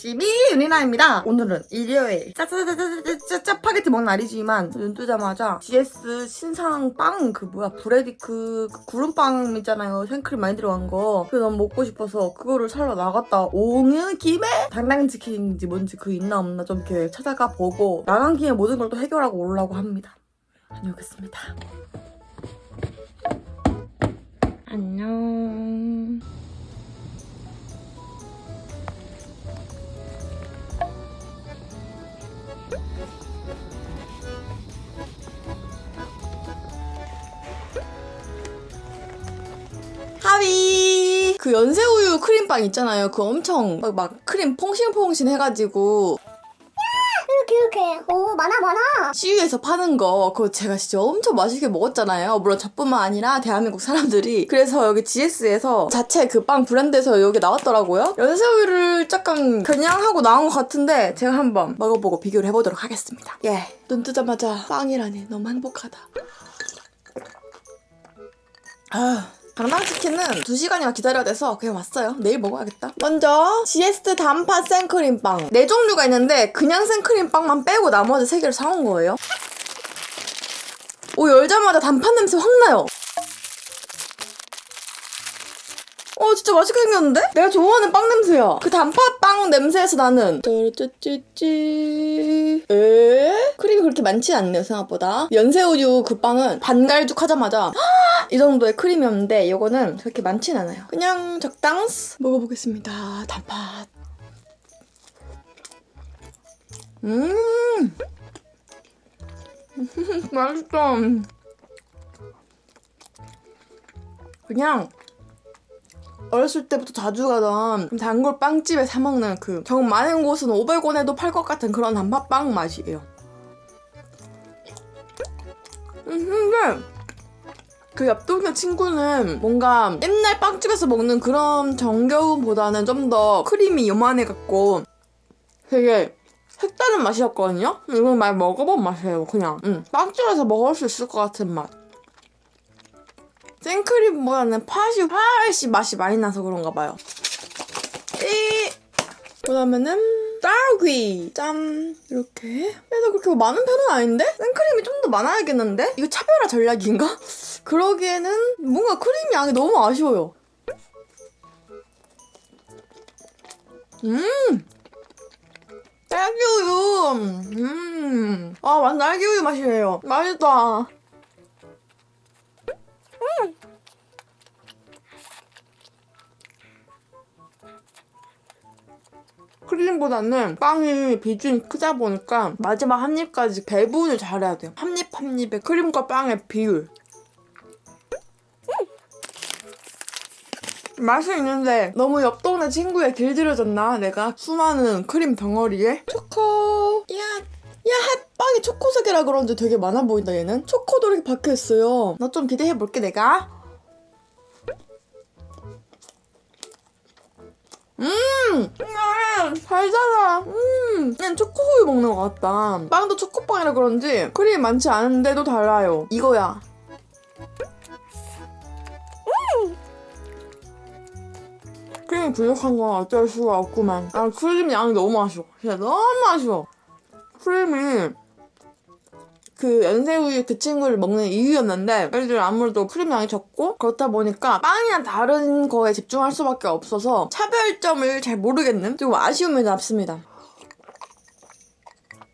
열심히 윤이나입니다. 오늘은 일요일 짜짜짜짜짜짜 짜 파게티 먹는 날이지만 눈 뜨자마자 GS 신상 빵 그 뭐야 브레디크 그 구름빵 있잖아요 생크림 많이 들어간 거 그거 너무 먹고 싶어서 그거를 사러 나갔다 오는 김에 당당치킨인지 뭔지 그 있나 없나 좀 이렇게 찾아가 보고 나간 김에 모든 걸 또 해결하고 오려고 합니다. 다녀오겠습니다. 안녕. 하위 그 연세우유 크림빵 있잖아요. 그 엄청 막, 막 크림 퐁신퐁신 해가지고 많아 많아 CU에서 파는 거 그거 제가 진짜 엄청 맛있게 먹었잖아요. 물론 저뿐만 아니라 대한민국 사람들이 그래서 여기 GS에서 자체 그 빵 브랜드에서 여기 나왔더라고요. 연세우유를 약간 그냥 하고 나온 것 같은데 제가 한번 먹어보고 비교를 해보도록 하겠습니다. 예, 눈 뜨자마자 빵이라니 너무 행복하다. 아. 강낭치킨은 2시간이나 기다려야 돼서 그냥 왔어요. 내일 먹어야겠다. 먼저 GS 단팥 생크림빵. 네 종류가 있는데 그냥 생크림빵만 빼고 나머지 세 개를 사온 거예요. 오 열자마자 단팥 냄새 확 나요. 어 진짜 맛있게 생겼는데? 내가 좋아하는 빵 냄새야. 그 단팥 빵 냄새에서 나는 쩌르쩌찌찌 에? 크림이 그렇게 많지 않네요 생각보다. 연새우유 그 빵은 반갈죽 하자마자 이 정도의 크림이었는데 이거는 그렇게 많진 않아요. 그냥 적당스 먹어보겠습니다. 단팥. 음. 맛있어. 그냥 어렸을 때부터 자주 가던 단골 빵집에 사 먹는 그 정 많은 곳은 500원에도 팔 것 같은 그런 단팥빵 맛이에요. 음, 근데 그 옆 동네 친구는 뭔가 옛날 빵집에서 먹는 그런 정겨움보다는 좀 더 크림이 요만해갖고 되게 색다른 맛이었거든요? 이건 많이 먹어본 맛이에요, 그냥. 응. 빵집에서 먹을 수 있을 것 같은 맛. 생크림보다는 팥이 훨씬 맛이 많이 나서 그런가 봐요. 이 그다음에는 딸기 짠 이렇게 그래서 그렇게 많은 편은 아닌데 생크림이 좀 더 많아야겠는데 이거 차별화 전략인가? 그러기에는 뭔가 크림 양이 너무 아쉬워요. 음 딸기 우유 음아 완전 딸기 우유 맛이에요. 맛있다. 크림보다는 빵이 비중이 크다 보니까 마지막 한 입까지 배분을 잘해야 돼요. 한 입 한 입의 크림과 빵의 비율. 맛은 있는데 너무 옆 동네 친구에 길들여졌나? 내가 수많은 크림 덩어리에. 초코 야 야, 핫빵이 초코색이라 그런지 되게 많아 보인다, 얘는. 초코도 이렇게 박혀있어요. 나 좀 기대해볼게, 내가. 음! 음! 달달하. 음! 그냥 초코우유 먹는 것 같다. 빵도 초코빵이라 그런지 크림이 많지 않은데도 달라요. 이거야. 크림이 부족한 건 어쩔 수가 없구만. 아, 크림 양이 너무 아쉬워. 진짜 너무 아쉬워. 크림이 그 연새우유 그 친구를 먹는 이유였는데 애들 아무래도 크림 양이 적고 그렇다 보니까 빵이나 다른 거에 집중할 수밖에 없어서 차별점을 잘 모르겠는 좀 아쉬움이 남습니다.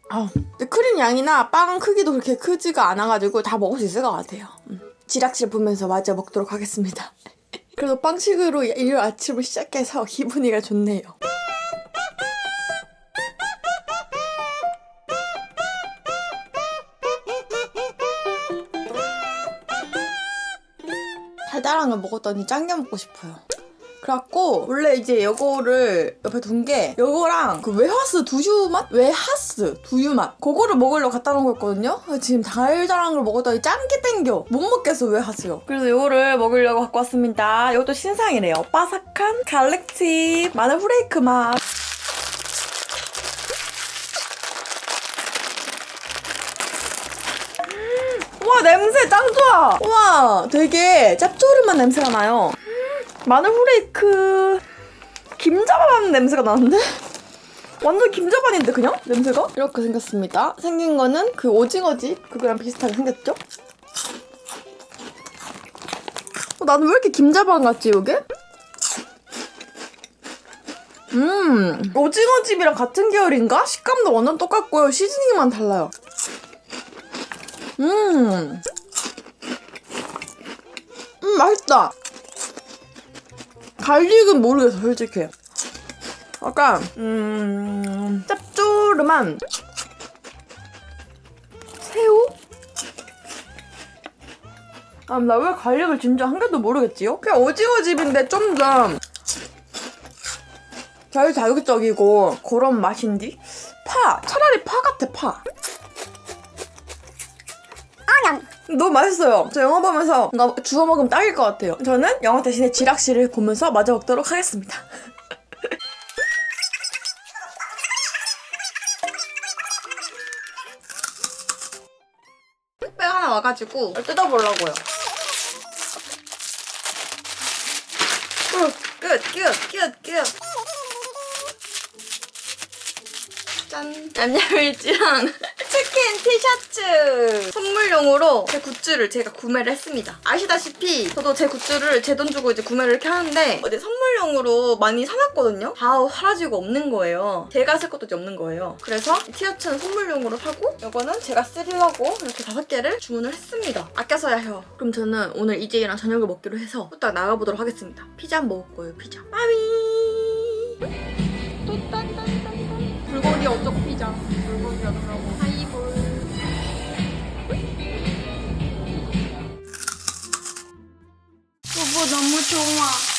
아, 근데 크림 양이나 빵 크기도 그렇게 크지가 않아가지고 다 먹을 수 있을 것 같아요. 음. 지락실 보면서 마저 먹도록 하겠습니다. 그래도 빵식으로 일요일 아침을 시작해서 기분이가 좋네요. 걸 먹었더니 짱게 먹고 싶어요. 그래갖고 원래 이제 요거를 옆에 둔 게 요거랑 그 웨하스 두유 맛? 웨하스 두유 맛. 그거를 먹으려고 갖다 놓은 거였거든요. 지금 달달한 걸 먹었더니 짱게 땡겨. 못 먹겠어 웨하스요. 그래서 요거를 먹으려고 갖고 왔습니다. 이것도 신상이래요. 바삭한 갈릭칩 마늘 후레이크 맛 와 냄새 짱 좋아 와 되게 짭조름한 냄새가 나요 마늘 후레이크 김자밥 냄새가 나는데? 완전 김자반인데 그냥 냄새가 이렇게 생겼습니다. 생긴 거는 그 오징어집 그거랑 비슷하게 생겼죠? 어, 나는 왜 이렇게 김자반 같지 이게? 음 오징어집이랑 같은 계열인가? 식감도 완전 똑같고요. 시즈닝만 달라요. 음. 음 맛있다. 갈릭은 모르겠어 솔직히. 약간 음 짭조름한 새우? 아, 나 왜 갈릭을 진짜 한 개도 모르겠지요? 그냥 오징어 집인데 좀더잘 자극적이고 그런 맛인디? 파! 차라리 파 같아 파 아냥 너무 맛있어요 저 영화 보면서 뭔가 주워 먹으면 딱일 것 같아요 저는 영화 대신에 지락실을 보면서 마저 먹도록 하겠습니다 택배 하나 와가지고 뜯어보려고요. 끝, 끝, 끝, 끝, 끝. 짠. 얌얌일지랑 치킨 티셔츠 선물용으로 제 굿즈를 제가 구매를 했습니다. 아시다시피 저도 제 굿즈를 제 돈 주고 이제 구매를 이렇게 하는데 어제 선물용으로 많이 사놨거든요. 다 사라지고 없는 거예요. 제가 쓸 것도 없는 거예요. 그래서 이 티셔츠는 선물용으로 사고 이거는 제가 쓰려고 이렇게 다섯 개를 주문을 했습니다. 아껴 써야 해요. 그럼 저는 오늘 이재이랑 저녁을 먹기로 해서 후딱 나가보도록 하겠습니다. 피자 먹을 거예요, 피자. 마미! 불고기 어쩌고 피자. 불고기 어쩌고 하이볼. 여보 너무 좋아.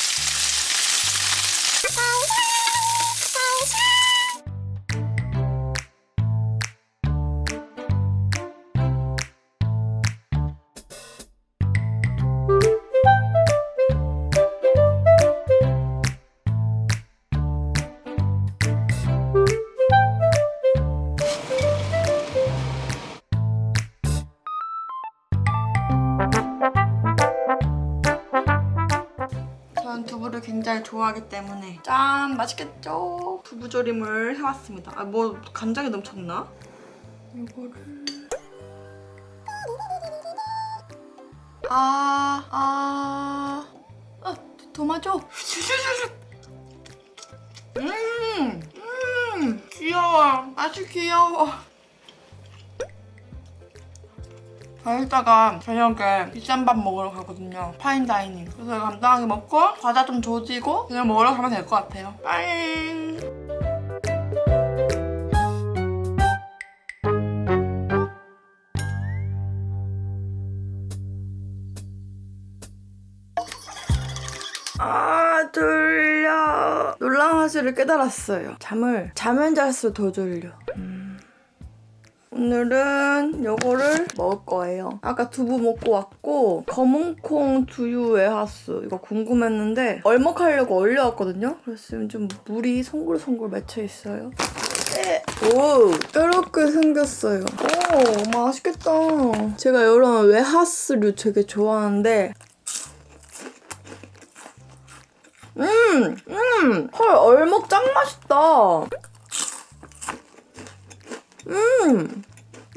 좋아하기 때문에 짠 맛있겠죠? 두부조림을 해왔습니다. 아 뭐 간장이 넘쳤나? 이거를 아, 아, 아, 도마죠? 음, 음, 귀여워. 아주 귀여워. 저 이따가 저녁에 비싼 밥 먹으러 가거든요. 파인다이닝. 그래서 간단하게 먹고 과자 좀 조지고 그냥 먹으러 가면 될 것 같아요. 빠잉. 아 졸려 놀라운 사실을 깨달았어요 잠을 자면 잘수록 더 졸려 음. 오늘은 요거를 먹을 거예요. 아까 두부 먹고 왔고 검은콩 두유 웨하스. 이거 궁금했는데 얼먹하려고 얼려왔거든요? 그래서 지금 좀 물이 송골송골 맺혀 있어요. 네. 오! 이렇게 생겼어요. 오 맛있겠다. 제가 이런 웨하스류 되게 좋아하는데 음, 음, 헐, 얼먹 짱 맛있다. 음,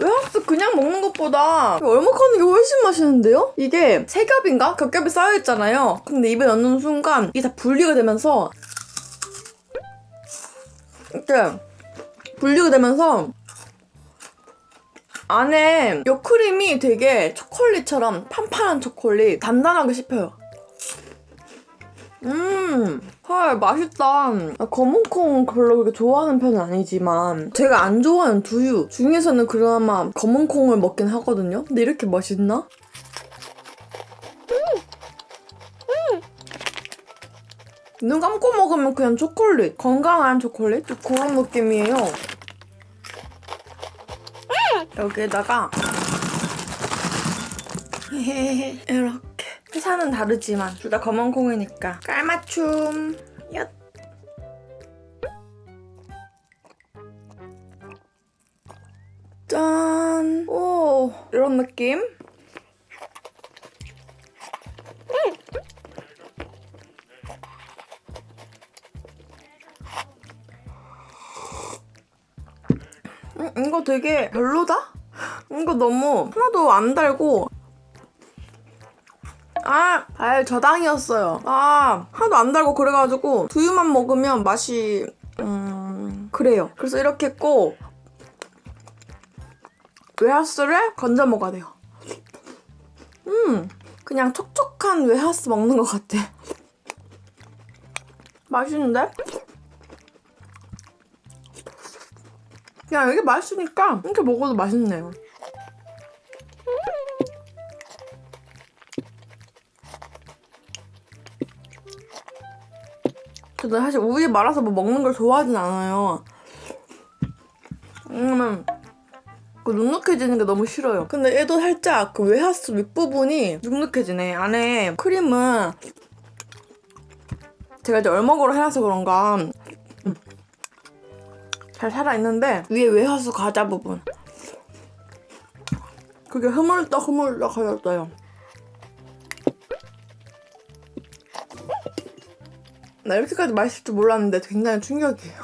웨하스 그냥 먹는 것보다 얼먹하는 게 훨씬 맛있는데요? 이게 세 겹인가? 겹겹이 쌓여있잖아요. 근데 입에 넣는 순간 이게 다 분리가 되면서 이렇게 분리가 되면서 안에 요 크림이 되게 초콜릿처럼 판판한 초콜릿 단단하게 씹혀요. 음, 헐, 맛있다. 아, 검은콩 별로 그렇게 좋아하는 편은 아니지만, 제가 안 좋아하는 두유 중에서는 그나마 검은콩을 먹긴 하거든요? 근데 이렇게 맛있나? 눈 감고 먹으면 그냥 초콜릿. 건강한 초콜릿? 좀 그런 느낌이에요. 여기에다가, 이렇게. 회사는 다르지만 둘 다 검은 콩이니까 깔맞춤 엿 짠! 오, 이런 느낌? 음, 이거 되게 별로다? 이거 너무 하나도 안 달고 아, 달 저당이었어요. 아, 하나도 안 달고 그래가지고 두유만 먹으면 맛이 음 그래요. 그래서 이렇게 꼭 웨하스를 건져 먹어야 돼요. 음, 그냥 촉촉한 웨하스 먹는 것 같아. 맛있는데? 그냥 이게 맛있으니까 이렇게 먹어도 맛있네요. 저는 사실 우유 말아서 뭐 먹는 걸 좋아하진 않아요. 왜냐면 그 눅눅해지는 게 너무 싫어요. 근데 얘도 살짝 그 웨하스 윗부분이 눅눅해지네. 안에 크림은 제가 이제 얼먹으로 해놔서 그런가 음, 잘 살아있는데 위에 웨하스 과자 부분 그게 흐물떡 흐물떡 하였어요. 나 이렇게까지 맛있을 줄 몰랐는데 굉장히 충격이에요.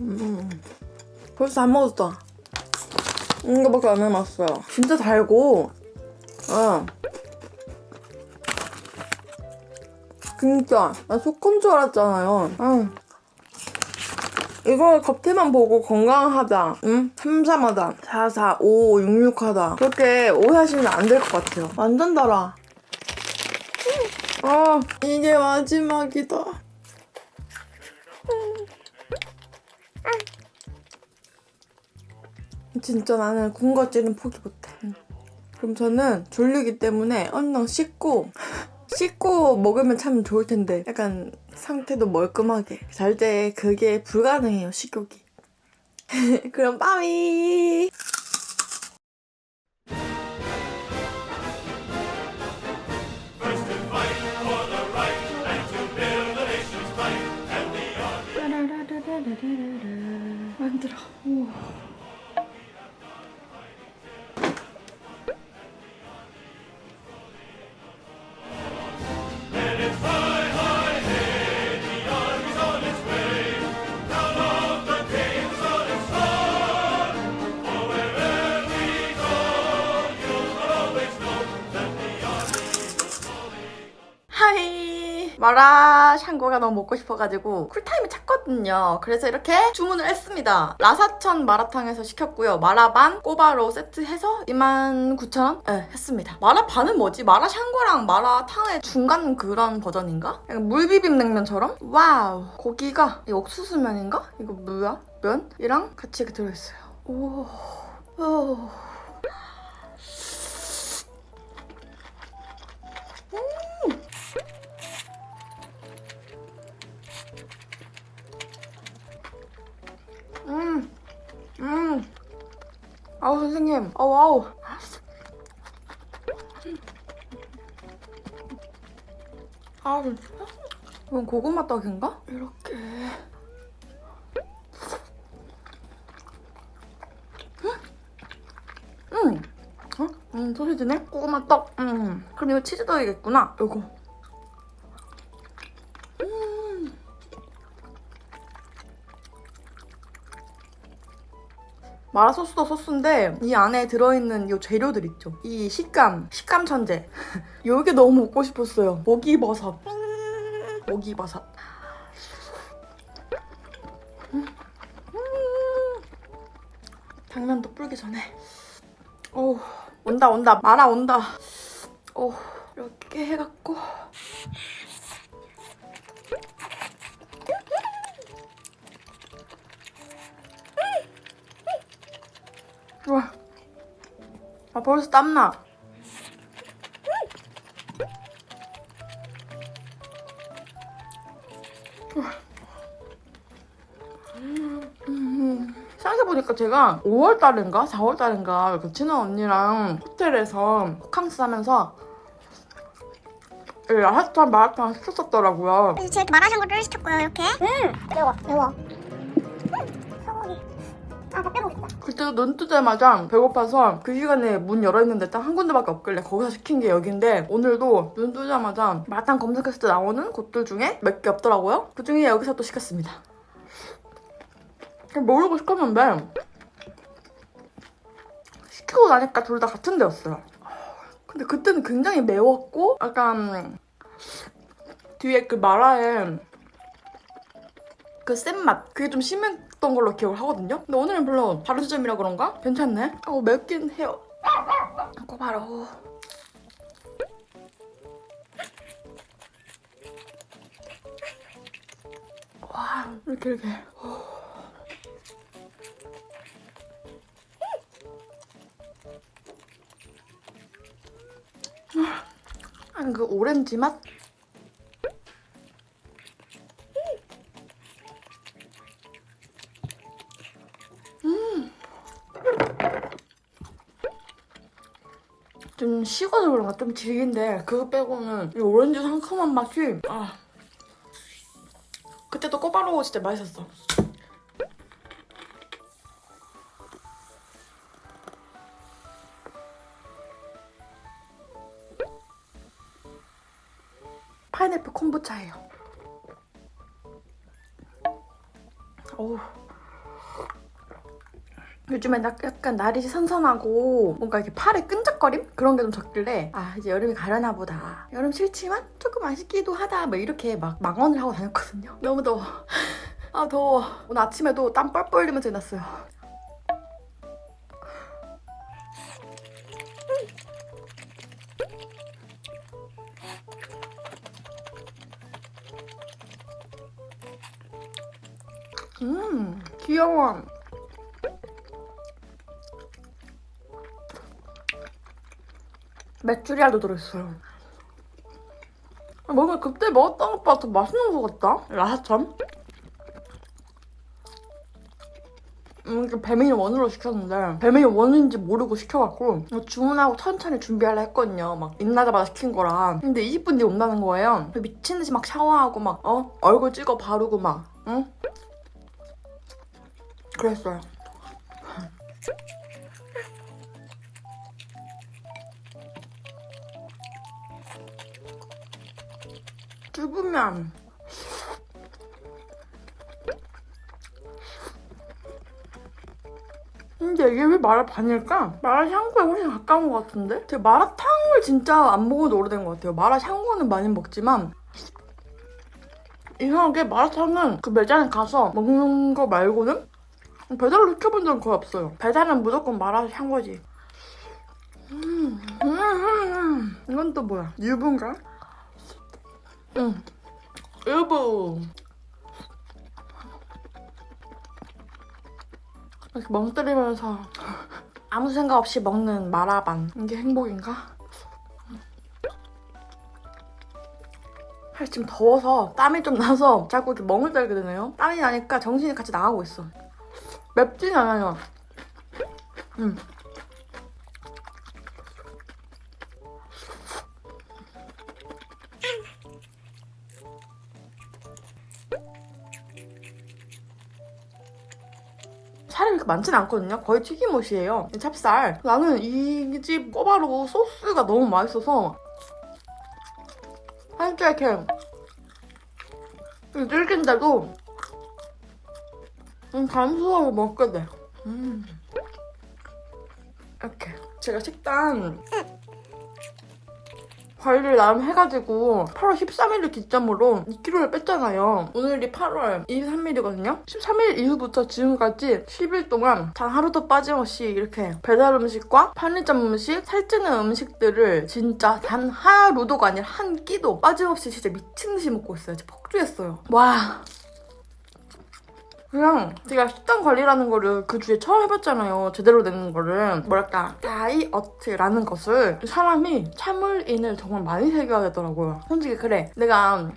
음. 벌써 다 먹었어. 이거밖에 안 남았어요. 진짜 달고, 어. 진짜 나 속건 줄 알았잖아요. 응. 이거 겉에만 보고 건강하다, 응? 삼삼하다, 44, 5, 66하다. 그렇게 오해하시면 안 될 것 같아요. 완전 달아. 아, 이게 마지막이다. 진짜 나는 군것질은 포기 못해. 그럼 저는 졸리기 때문에 얼른 씻고 씻고 먹으면 참 좋을 텐데 약간 상태도 멀끔하게 잘 때 그게 불가능해요 식욕이. 그럼 빠이. 만들어. 우와. 마라 샹궈가 너무 먹고 싶어가지고 쿨타임이 찼거든요 그래서 이렇게 주문을 했습니다 라사천 마라탕에서 시켰고요 마라반 꼬바로 세트 해서 29,000원 네, 했습니다 마라반은 뭐지? 마라 샹궈랑 마라탕의 중간 그런 버전인가? 물비빔 냉면처럼? 와우 고기가 이 옥수수면인가? 이거 뭐야? 면 이랑 같이 이렇게 들어있어요 오, 오. 아우 선생님, 아우 아우. 아, 진짜? 이건 고구마 떡인가? 이렇게. 음, 음, 음, 소시지네? 고구마 떡. 음, 그럼 이거 치즈 떡이겠구나. 이거. 마라소스도 소스인데 이 안에 들어있는 이 재료들 있죠. 이 식감, 식감 천재. 이게 너무 먹고 싶었어요. 음. 음. 당면도 불기 전에. 오, 온다 온다. 마라 온다. 오, 이렇게 해갖고. 아 벌써 땀나. 생각해보니까 제가 5월달인가 4월달인가 그 친한 언니랑 호텔에서 호캉스 하면서 라하탄 마라탕 시켰었더라고요. 그래서 제가 마라샹궈를 시켰고요 이렇게 음 매워 매워 음 그때도 눈 뜨자마자 배고파서 그 시간에 문 열어있는데 딱 한 군데밖에 없길래 거기서 시킨 게 여긴데 오늘도 눈 뜨자마자 마탕 검색했을 때 나오는 곳들 중에 몇 개 없더라고요. 그 중에 여기서 또 시켰습니다. 모르고 시켰는데 시키고 나니까 둘 다 같은 데였어요. 근데 그때는 굉장히 매웠고 약간 뒤에 그 마라에 그센맛 그게 좀 심했 던 걸로 기억을 하거든요. 근데 오늘은 별로 다른 지점이라 그런가? 괜찮네. 어 맵긴 해요. 봐라. 어. 와 이렇게 이렇게. 아니 그 오렌지 맛? 식어서 그런가 좀 질긴데 그거 빼고는 이 오렌지 상큼한 맛이 아. 그때도 꼬바로우 진짜 맛있었어. 파인애플 콤부차예요. 어우 요즘에 나 약간 날이 선선하고 뭔가 이렇게 팔에 끈적거림? 그런 게 좀 적길래 아 이제 여름이 가려나 보다. 여름 싫지만 조금 아쉽기도 하다. 뭐 이렇게 막 망언을 하고 다녔거든요. 너무 더워. 아 더워. 오늘 아침에도 땀 뻘뻘 흘리면서 일어났어요 메추리알도 들어있어요. 아, 뭔가 그때 먹었던 것보다 더 맛있는 것 같다? 라사천? 음, 배메인 원으로 시켰는데 배메인 원인지 모르고 시켜갖고 이거 주문하고 천천히 준비하려 했거든요. 막 인나자마자 시킨 거라. 근데 20분 뒤에 온다는 거예요. 미친 듯이 막 샤워하고 막 어? 얼굴 찍어 바르고 막 응? 그랬어요. 두부면 근데 이게 왜 마라 반일까? 마라 샹궈에 훨씬 가까운 것 같은데? 제가 마라탕을 진짜 안 먹은 지 오래된 것 같아요. 마라 샹궈는 많이 먹지만 이상하게 마라탕은 그 매장에 가서 먹는 거 말고는 배달로 시켜본 적은 거의 없어요. 배달은 무조건 마라 샹궈지. 음, 음, 음, 음. 이건 또 뭐야? 유부인가? 응. 여보. 이렇게 멍 때리면서 아무 생각 없이 먹는 마라반. 이게 행복인가? 사실 지금 더워서 땀이 좀 나서 자꾸 이렇게 멍을 때리게 되네요. 땀이 나니까 정신이 같이 나가고 있어. 맵진 않아요. 음. 살이 그렇게 많진 않거든요. 거의 튀김옷이에요. 찹쌀. 나는 이 집 꼬바로우 소스가 너무 맛있어서 살짝 이렇게 쫄긴데도 음, 감수하고 먹게 돼. 음. 이렇게 제가 식단 관리를 나름 해가지고 8월 13일을 기점으로 2kg를 뺐잖아요. 오늘이 8월 23일이거든요. 13일 이후부터 지금까지 10일 동안 단 하루도 빠짐없이 이렇게 배달 음식과 편의점 음식, 살찌는 음식들을 진짜 단 하루도가 아니라 한 끼도 빠짐없이 진짜 미친 듯이 먹고 있어요. 진짜 폭주했어요. 와. 그냥 제가 식단 관리라는 거를 그 주에 처음 해봤잖아요. 제대로 되는 거를. 뭐랄까, 다이어트라는 것을 사람이 참을 인을 정말 많이 새겨야 되더라고요. 솔직히 그래. 내가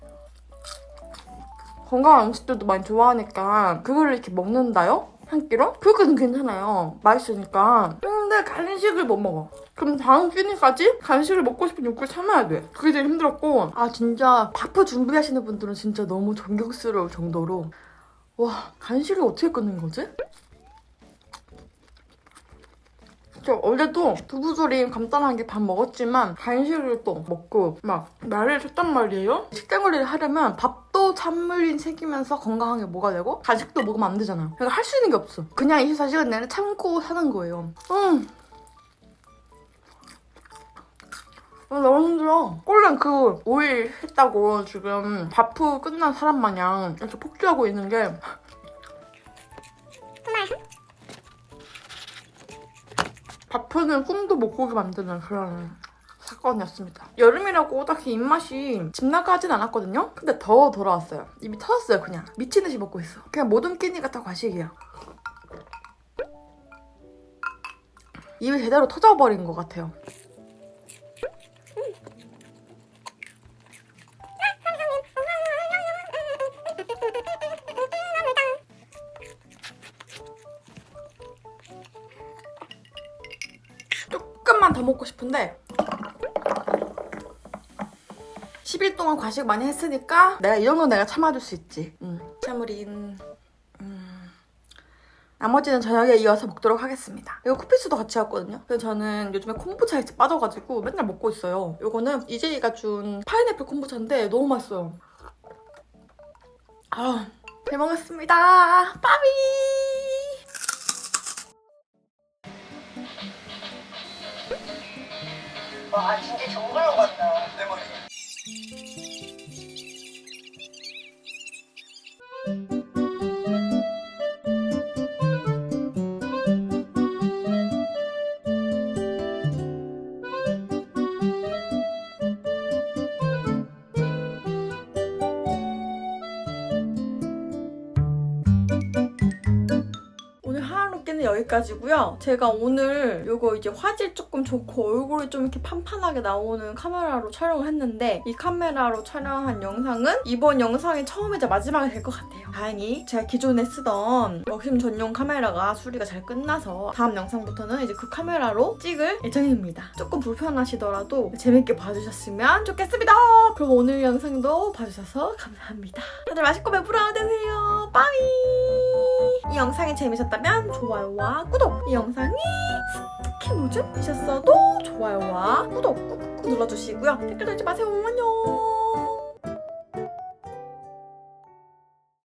건강한 음식들도 많이 좋아하니까 그거를 이렇게 먹는다요? 한 끼로? 그거는 괜찮아요. 맛있으니까. 근데 간식을 못 먹어. 그럼 다음 끼니까지 간식을 먹고 싶은 욕구를 참아야 돼. 그게 제일 힘들었고. 아, 진짜 바프 준비하시는 분들은 진짜 너무 존경스러울 정도로 와 간식을 어떻게 끊는 거지? 저 어제도 두부조림 간단하게 밥 먹었지만 간식을 또 먹고 막 말을 했단 말이에요. 식단 관리를 하려면 밥도 찬물린 챙기면서 건강하게 먹어야 되고 간식도 먹으면 안 되잖아요. 그러니까 할 수 있는 게 없어. 그냥 24시간 내내 참고 사는 거예요. 음. 너무 힘들어. 꼴랑 그 5일 했다고 지금 바프 끝난 사람 마냥 이렇게 폭주하고 있는 게 바프는 꿈도 못 꾸게 만드는 그런 사건이었습니다. 여름이라고 딱히 입맛이 집 나가진 않았거든요? 근데 더 돌아왔어요. 입이 터졌어요, 그냥. 미친 듯이 먹고 있어. 그냥 모든 끼니가 다 과식이야. 입이 제대로 터져버린 것 같아요. 싶은데 10일 동안 과식 많이 했으니까 내가 이 정도는 내가 참아줄 수 있지. 음, 참으린. 음, 나머지는 저녁에 이어서 먹도록 하겠습니다. 이거 쿠피스도 같이 왔거든요. 근데 저는 요즘에 콤부차에 빠져가지고 맨날 먹고 있어요. 이거는 이재이가 준 파인애플 콤부차인데 너무 맛있어요. 아, 잘 먹었습니다. 빠비 와 진짜 정글로 간다. 내 머리 하루끼는 여기까지고요. 제가 오늘 요거 이제 화질 조금 좋고 얼굴이 좀 이렇게 판판하게 나오는 카메라로 촬영을 했는데 이 카메라로 촬영한 영상은 이번 영상이 처음이자 마지막이 될 것 같아요. 다행히 제가 기존에 쓰던 먹심 전용 카메라가 수리가 잘 끝나서 다음 영상부터는 이제 그 카메라로 찍을 예정입니다. 조금 불편하시더라도 재밌게 봐주셨으면 좋겠습니다. 그럼 오늘 영상도 봐주셔서 감사합니다. 다들 맛있고 배부러 되세요. 빠이! 이 영상이 재미있었다면 좋아요와 구독! 이 영상이 스키 모즈이셨어도 좋아요와 구독 꾹꾹꾹 눌러주시고요. 댓글 달지 마세요. 안녕!